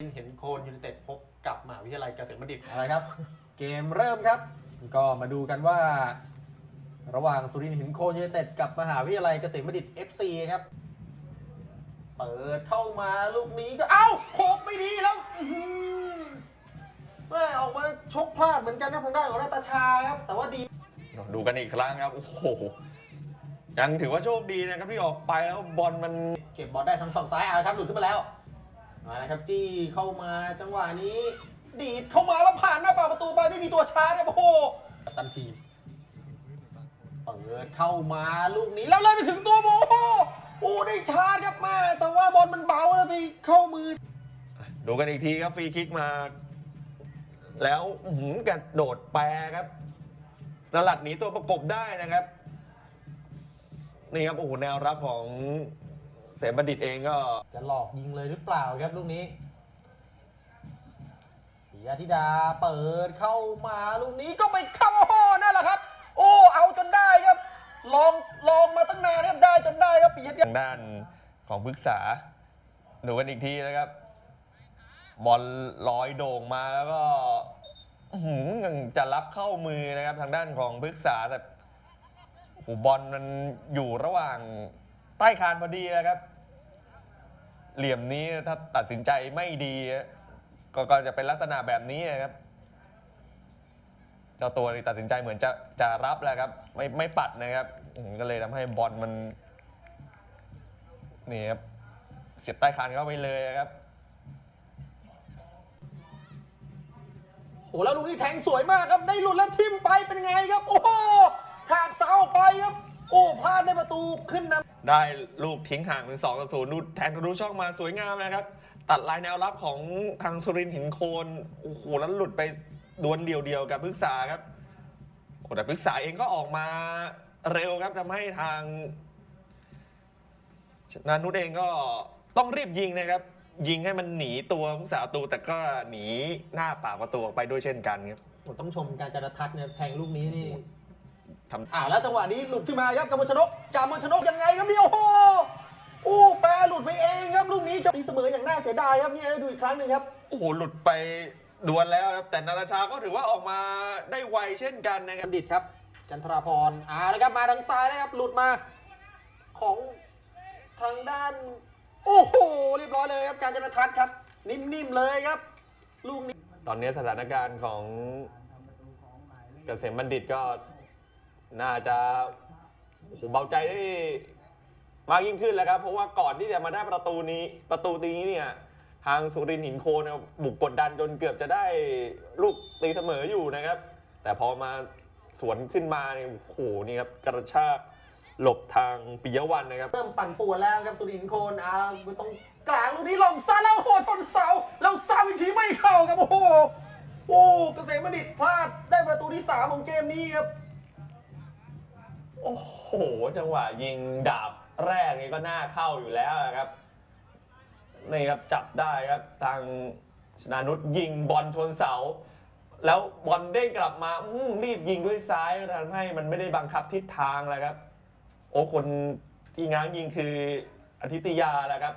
เห็นโคนยูไนเต็ดพบกับมหาวิทยาลัยเกษมบัณฑิต อะไรครับ เกมเริ่มครับ ก็มาดูกันว่า ระหว่างสุรินทร์หินโคนยูไนเต็ดกับมหาวิทยาลัยเกษมบัณฑิต FC ครับ เปิดเข้ามาลูกนี้ก็เอ้าโขกไม่ดีแล้วอื้อหือแม่ออกมาชกพลาดเหมือนกันนะทางด้านของนาตาชาครับ แต่ว่าดีดูกันอีกครั้งครับ โอ้โหยังถือว่าโชคดีนะครับที่ออกไปแล้วบอลมันเก็บบอลได้ทางฝั่งซ้ายเอาละครับหลุดขึ้นมาแล้ว มาแล้วครับจี้เข้ามาจังหวะนี้ ดีดเข้ามาแล้วผ่านหน้าปากประตูไปไม่มีตัวชาร์จครับโอ้โหตันทีเปิดเข้ามาลูกนี้แล้วเลยไปถึงตัวโมโหโอ้ได้ชาร์จครับแม่แต่ว่าบอลมันเบาแล้วไปเข้ามือ ดูกันอีกทีครับฟรีคิกมา แล้วหือกระโดดแปรครับสลัดหนีตัวประกบได้นะครับนี่ครับโอ้โหแนวรับของ เสมบัณฑิตเองก็จะหลอกยิงเลยหรือเปล่าครับลูกนี้ปิยธิดาเปิดเข้ามาลูกนี้ก็ไปเข้าโอ้โหนั่นแหละครับ โอ้เอาจนได้ครับ ลองลองมาตั้งนานครับได้จนได้ครับปิยธิดาทางด้านของพฤกษาดูกันอีกทีนะครับ บอลลอยโด่งมาแล้วก็อื้อหือยังจะรับเข้ามือนะครับ ทางด้านของพฤกษาแต่โอ้โหบอลมันอยู่ระหว่าง ใต้คานพอดีนะครับ เหลี่ยมนี้ถ้าตัดสินใจไม่ดีก็ก็จะเป็นลักษณะแบบนี้นะครับ เจ้าตัวตัดสินใจเหมือนจะจะรับแล้วครับ ไม่ไม่ปัดนะครับ ก็เลยทำให้บอลมันนี่ครับเสียบใต้คานเข้าไปเลยครับโอ้แล้วลูกนี้แทงสวยมากครับได้หลุดแล้วทิมไปเป็นไงครับ โอ้โหถากเสาออกไปครับ โอ้พลาดได้ประตูขึ้นนำ ได้ลูกทิ้งห่างเป็นสองต่อศูนย์ดูแทงทะลุช่องมาสวยงามนะครับ ตัดลายแนวรับของทางสุรินทร์หินโคนโอ้โหแล้วหลุดไปดวลเดียวๆกับพฤกษาครับโอ้แต่พฤกษาเองก็ออกมาเร็วครับทำให้ทางนานุษเองก็ต้องรีบยิงนะครับ ยิงให้มันหนีตัวพฤกษาตูแต่ก็หนีหน้าปากประตูออกไปด้วยเช่นกันครับต้องชมการจารทัศน์เนี่ยแทงลูกนี้นี่ ทำอ่าแล้วจังหวะนี้หลุดขึ้นมาครับกำมลชนกกำมลชนกยังไงครับเนี่ยโอ้โหโอ้แปรหลุดไปเองครับลูกนี้จะตีเสมออย่างน่าเสียดายครับเนี่ยให้ดูอีกครั้งหนึ่งครับโอ้โหหลุดไปดวลแล้วครับแต่นาราชาก็ถือว่าออกมาได้ไวเช่นกันนะคบัรับณฑิตครับ จันทราพรอ่าแล้วครับมาทางซ้ายนะครับหลุดมาของทางด้าน โอ้โหเรียบร้อยเลยครับการจนทัศน์ครับ นิ่มๆเลยครับ ลูกนี้ตอนนี้สถานการณ์ของเกษมบัณฑิตก็ น่าจะโอ้โหเบาใจได้มากยิ่งขึ้นแล้วครับ เพราะว่าก่อนที่จะมาได้ประตูนี้ประตูนี้เนี่ย ทางสุรินทร์หินโคนเนี่ยบุกกดดันจนเกือบจะได้ลูกตีเสมออยู่นะครับ แต่พอมาสวนขึ้นมาเนี่ยโอ้โหนี่ครับกระชากหลบทางปิยวันนะครับ เริ่มปั่นป่วนแล้วครับสุรินทร์โคนอ่าตรงกลางลูกนี้ลงซาแล้วโอ้โหชนเสาแล้วซาวิธีไม่เข้าครับโอ้โหโอ้เกษมบัณฑิตพลาดได้ประตูที่สามของเกมนี้ครับ โอ้โห จังหวะยิงดาบแรกนี่ก็น่าเข้าอยู่แล้วนะครับนี่ครับจับได้ครับทางชนานุษยิงบอลชนเสา แล้วบอลเด้งกลับมารีบยิงด้วยซ้ายทำให้มันไม่ได้บังคับทิศทางแล้วครับ โอ้คนที่ง้างยิงคืออาทิตยาแหละครับ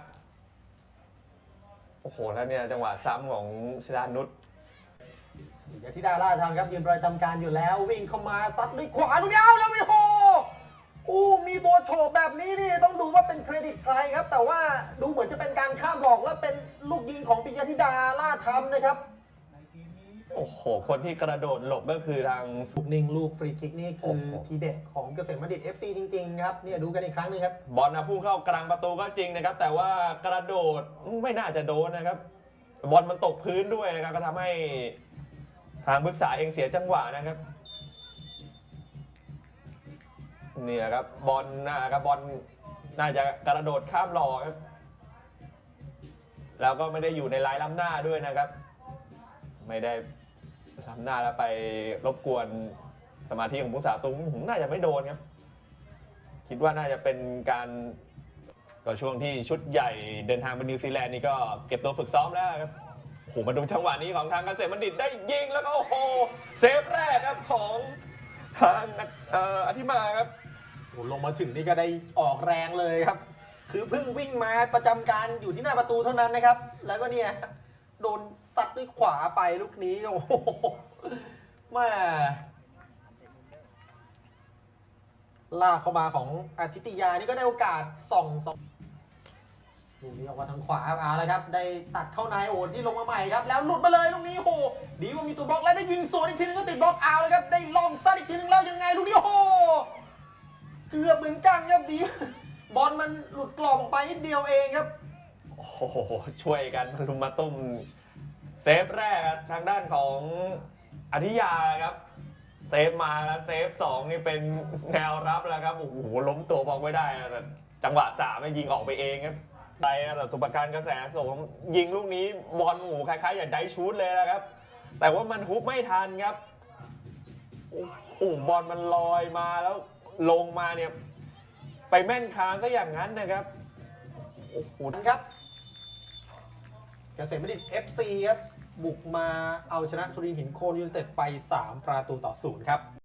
โอ้โหแล้วเนี่ยจังหวะซ้ำของชนานุษอย่าที่ดาล่าทางครับยืนประจำการอยู่แล้ว วิ่งเข้ามาซัดด้วยขวาลูกนี้เอาแล้วไม่โห อู้มีตัวโฉบแบบนี้นี่ต้องดูว่าเป็นเครดิตใครครับ แต่ว่าดูเหมือนจะเป็นการข้ามหลอกและเป็นลูกยิงของปิยธิดาล่าทำนะครับ โอ้โห คนที่กระโดดหลบก็คือทางลูกหนึ่งลูกฟรีคิกนี่คือโอ้โหทีเด็ดของเกษมบัณฑิต FC จริงๆครับเนี่ยดูกันอีกครั้งหนึงครับ บอลนะพุ่งเข้ากลางประตูก็จริงนะครับ แต่ว่ากระโดดไม่น่าจะโดนนะครับ บอลมันตกพื้นด้วยนะครับก็ทำให้ทางบึกษาเองเสียจังหวะนะครับ เนี่ยครับบอลนะครับบอลน่าจะกระโดดข้ามหลอครับแล้วก็ไม่ได้อยู่ในลายล้ำหน้าด้วยนะครับ ไม่ได้ล้ำหน้าแล้วไปรบกวนสมาธิของผู้สาตุ้มน่าจะไม่โดนครับ คิดว่าน่าจะเป็นการก็ช่วงที่ชุดใหญ่เดินทางไปนิวซีแลนด์นี่ก็เก็บตัวฝึกซ้อมแล้วครับโอ้โหมาดูจังหวะนี้ของทางเกษมบัณฑิตได้ยิงแล้วก็โอ้โหเซฟแรกครับของทางอออธิมาครับ โอ้ลงมาถึงนี่ก็ได้ออกแรงเลยครับ คือเพิ่งวิ่งมาประจำการอยู่ที่หน้าประตูเท่านั้นนะครับ แล้วก็เนี่ยโดนซัดด้วยขวาไปลูกนี้โอ้โหแม่ลากเข้ามาของอาทิตยานี่ก็ได้โอกาสส่องสองลูกนี้ออกมาทางขวาครับเอาละครับ ได้ตัดเข้าในโอนที่ลงมาใหม่ครับ แล้วหลุดมาเลยลูกนี้โอ้โหดีว่ามีตัวบล็อกแล้วได้ยิงสวนอีกทีนึงก็ติดบล็อกเอาเลยครับ ได้ลองซัดอีกทีนึงแล้วยังไงลูกนี้โอ้โห เกือบเหมือนกันครับดี บอลมันหลุดกรอบออกไปนิดเดียวเองครับ โอ้โห ช่วยกันมารุมมาตุ้ม เซฟแรกทางด้านของอธิยาครับ เซฟมาแล้วเซฟสองนี่เป็นแนวรับแล้วครับ โอ้โห ล้มตัวบอกไม่ได้แต่จังหวะสามยิงออกไปเองครับไปแต่สุปการกระแสสงยิงลูกนี้บอลโอ้โหคล้ายๆ อย่างไดชูดเลยนะครับ แต่ว่ามันฮุบไม่ทันครับ โอ้โหบอลมันลอยมาแล้ว ลงมาเนี่ย ไปแม่นคานซะอย่างนั้นนะครับ โอ้โหครับเกษมบัณฑิต FC ครับ บุกมาเอาชนะสุรินทร์หินโคนยูนเต็ดไป 3 ประตูต่อศูนย์ครับ